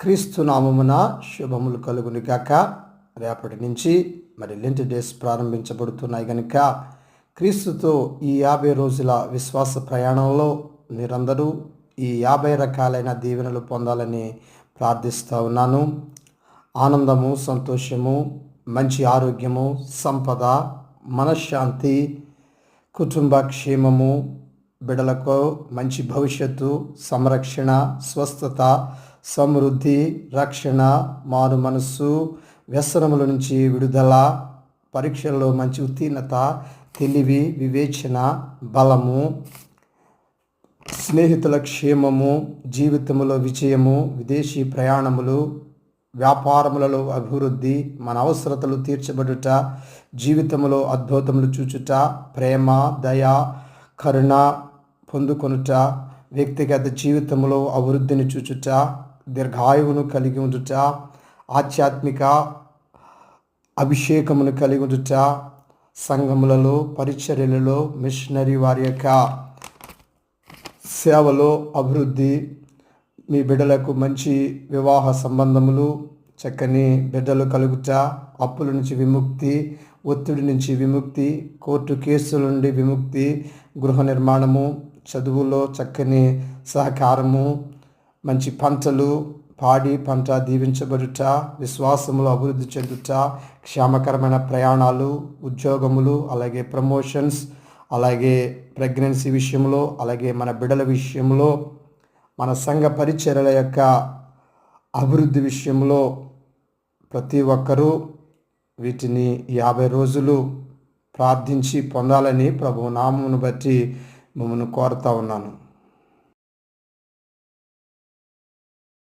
క్రీస్తు నామమున శుభములు కలుగుని కాక రేపటి నుంచి మరి లెంట్ డేస్ ప్రారంభించబడుతున్నాయి కనుక క్రీస్తుతో ఈ యాభై రోజుల విశ్వాస ప్రయాణంలో మీరందరూ ఈ యాభై రకాలైన దీవెనలు పొందాలని ప్రార్థిస్తూ ఉన్నాను. ఆనందము సంతోషము మంచి ఆరోగ్యము సంపద మనశ్శాంతి కుటుంబ క్షేమము బిడలకు మంచి భవిష్యత్తు సంరక్షణ స్వస్థత సమృద్ధి రక్షణ మారు మనస్సు వ్యసనముల నుంచి విడుదల పరీక్షల్లో మంచి ఉత్తీర్ణత తెలివి వివేచన బలము స్నేహితుల క్షేమము జీవితములో విజయము విదేశీ ప్రయాణములు వ్యాపారములలో అభివృద్ధి మన అవసరతలు తీర్చబడుట జీవితంలో అద్భుతములు చూచుట ప్రేమ దయ కరుణ పొందుకొనుట వ్యక్తిగత జీవితంలో అభివృద్ధిని చూచుట దీర్ఘాయువును కలిగి ఉండుట ఆధ్యాత్మిక అభిషేకమును కలిగి ఉండుట సంఘములలో పరిచర్యలలో మిషనరీ వారి యొక్క సేవలో అభివృద్ధి మీ బిడ్డలకు మంచి వివాహ సంబంధములు చక్కని బిడ్డలు కలుగుట అప్పుల నుంచి విముక్తి ఒత్తిడి నుంచి విముక్తి కోర్టు కేసుల నుండి విముక్తి గృహ నిర్మాణము చదువులో చక్కని సహకారము మంచి పంటలు పాడి పంట దీవించబడుట విశ్వాసములు అభివృద్ధి చెందుట క్షేమకరమైన ప్రయాణాలు ఉద్యోగములు అలాగే ప్రమోషన్స్ అలాగే ప్రెగ్నెన్సీ విషయంలో అలాగే మన బిడ్డల విషయంలో మన సంఘ పరిచర్యల యొక్క అభివృద్ధి విషయంలో ప్రతి ఒక్కరూ వీటిని యాభై రోజులు ప్రార్థించి పొందాలని ప్రభు నామమును బట్టి మిమ్మల్ని కోరుతా ఉన్నాను.